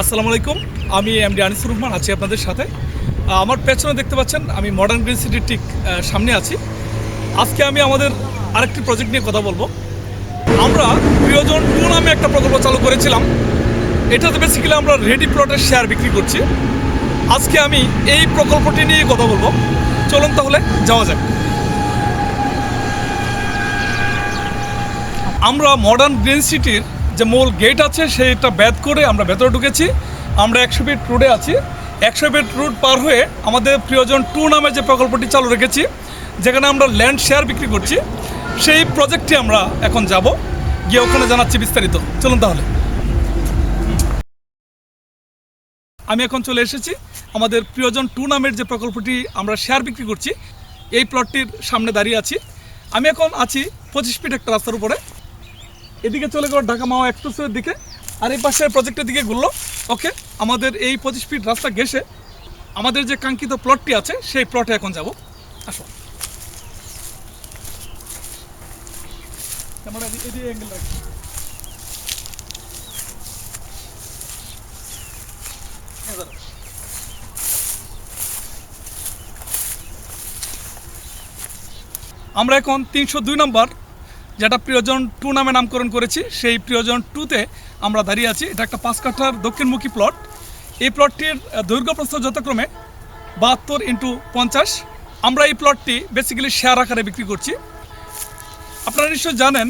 আসসালামু আলাইকুম। আমি এমডি আনিসুর রহমান, আছি আপনাদের সাথে। আমার পেছনে দেখতে পাচ্ছেন, আমি মডার্ন গ্রিন সিটির ঠিক সামনে আছি। আজকে আমি আমাদের আরেকটি প্রজেক্ট নিয়ে কথা বলব। আমরা প্রিয়জন টু নামে একটা প্রকল্প চালু করেছিলাম। এটাতে বেসিক্যালি আমরা রেডি প্লটের শেয়ার বিক্রি করছি। আজকে আমি এই প্রকল্পটি নিয়ে কথা বলব। চলুন তাহলে, যাওয়া যাক। আমরা মডার্ন গ্রিন সিটির যে মূল গেট আছে, সেইটা ব্যাদ করে আমরা ভেতরে ঢুকেছি। আমরা একশো ফিট রোডে আছি। একশো ফিট রুট পার হয়ে আমাদের প্রিয়জন টু নামে যে প্রকল্পটি চালু রেখেছি, যেখানে আমরা ল্যান্ড শেয়ার বিক্রি করছি। সেই প্রজেক্টটি আমরা এখন যাব। গিয়ে ওখানে জানাচ্ছি বিস্তারিত। চলুন তাহলে। আমি এখন চলে এসেছি। আমাদের প্রিয়জন টু নামের যে প্রকল্পটি আমরা শেয়ার বিক্রি করছি, এই প্লটটির সামনে দাঁড়িয়ে আছি। আমি এখন আছি পঁচিশ ফিট একটা রাস্তার উপরে। এদিকে চলে গেল ঢাকা মাওয়া এক্সপ্রেসওয়ের দিকে। আর এই পাশে প্রজেক্টের দিকে ঘুরলো। ওকে আমাদের এই পঁচিশ ফিট রাস্তা ঘেসে আমাদের যে কাঙ্ক্ষিত প্লটটি আছে, সেই প্লটে এখন যাব। আসো। এদিকে-। আমরা এখন তিনশো দুই নম্বর যেটা প্রিয়জন টু নামে নামকরণ করেছি সেই প্রিয়জন টুতে আমরা দাঁড়িয়ে আছি। এটা একটা পাঁচ কাঠার দক্ষিণমুখী প্লট। এই প্লটটির আহ, দৈর্ঘ্য প্রস্থ যথাক্রমে বাহাত্তর ইন্টু পঞ্চাশ। আমরা এই প্লটটি বেসিক্যালি শেয়ার আকারে বিক্রি করছি। আপনারা নিশ্চয় জানেন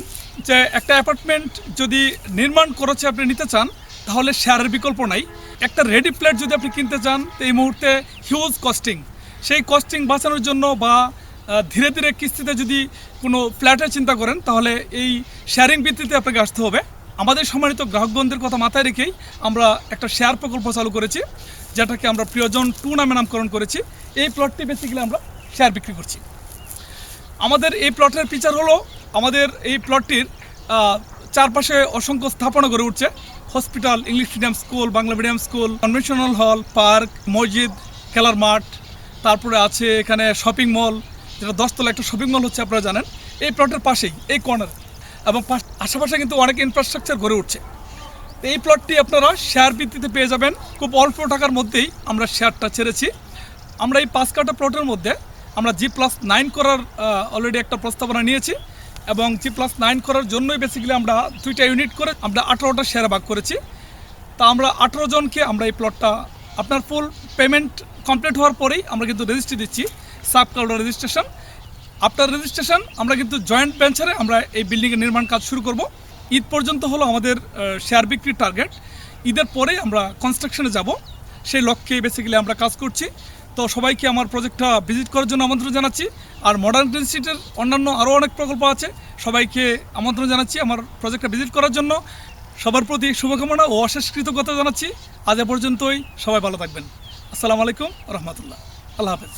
যে একটা অ্যাপার্টমেন্ট যদি নির্মাণ করেছে আপনি নিতে চান তাহলে শেয়ারের বিকল্প নাই। একটা রেডি প্লেট যদি আপনি কিনতে চান তো এই মুহূর্তে হিউজ কস্টিং সেই কস্টিং বাঁচানোর জন্য বা ধীরে ধীরে কিস্তিতে যদি কোনো ফ্ল্যাটের চিন্তা করেন, তাহলে এই শেয়ারিং ভিত্তিতে আপনাকে আসতে হবে। আমাদের সম্মানিত গ্রাহকবন্ধের কথা মাথায় রেখেই আমরা একটা শেয়ার প্রকল্প চালু করেছি, যেটাকে আমরা প্রিয়জন টু নামে নামকরণ করেছি। এই প্লটটি বেসিক্যালি আমরা শেয়ার বিক্রি করছি। আমাদের এই প্লটের ফিচার হলো, আমাদের এই প্লটটির চারপাশে অসংখ্য স্থাপনা গড়ে উঠছে। Hospital English medium school Bangla medium school conventional hall park মসজিদ খেলার মাঠ, তারপরে আছে এখানে শপিং মল যেটা দশতলা একটা শপিং মল হচ্ছে, আপনারা জানেন, এই প্লটের পাশেই, এই কর্নার এবং পাশ- আশেপাশে কিন্তু অনেক ইনফ্রাস্ট্রাকচার গড়ে উঠছে। এই প্লটটি আপনারা শেয়ার ভিত্তিতে পেয়ে যাবেন। খুব অল্প টাকার মধ্যেই আমরা শেয়ারটা ছেড়েছি। আমরা এই পাঁচ কাটা প্লটের মধ্যে আমরা জি প্লাস নাইন করার অলরেডি একটা প্রস্তাবনা নিয়েছি। এবং জি প্লাস নাইন করার জন্যই বেসিক্যালি আমরা দুইটা ইউনিট করে আমরা আঠারোটা শেয়ার ভাগ করেছি। তা আমরা আঠারো জনকে আমরা এই প্লটটা আপনার ফুল পেমেন্ট কমপ্লিট হওয়ার পরেই আমরা কিন্তু রেজিস্ট্রি দিচ্ছি। Sub counter registration. After registration আমরা কিন্তু জয়েন্ট ভেঞ্চারে আমরা এই বিল্ডিংয়ের নির্মাণ কাজ শুরু করব। ঈদ পর্যন্ত হলো আমাদের শেয়ার বিক্রির টার্গেট ঈদের পরেই আমরা কনস্ট্রাকশনে যাব। সেই লক্ষ্যে বেসিক্যালি আমরা কাজ করছি। তো সবাইকে আমার প্রজেক্টটা ভিজিট করার জন্য আমন্ত্রণ জানাচ্ছি। আর মডার্ন গ্রিন সিটির অন্যান্য আরও অনেক প্রকল্প আছে। সবাইকে আমন্ত্রণ জানাচ্ছি আমার প্রজেক্টটা ভিজিট করার জন্য। সবার প্রতি শুভকামনা ও অশেষ কৃতজ্ঞতা জানাচ্ছি। আজ এ পর্যন্তই। সবাই ভালো থাকবেন। আসসালামু আলাইকুম রহমতুল্লাহ। আল্লাহ হাফেজ।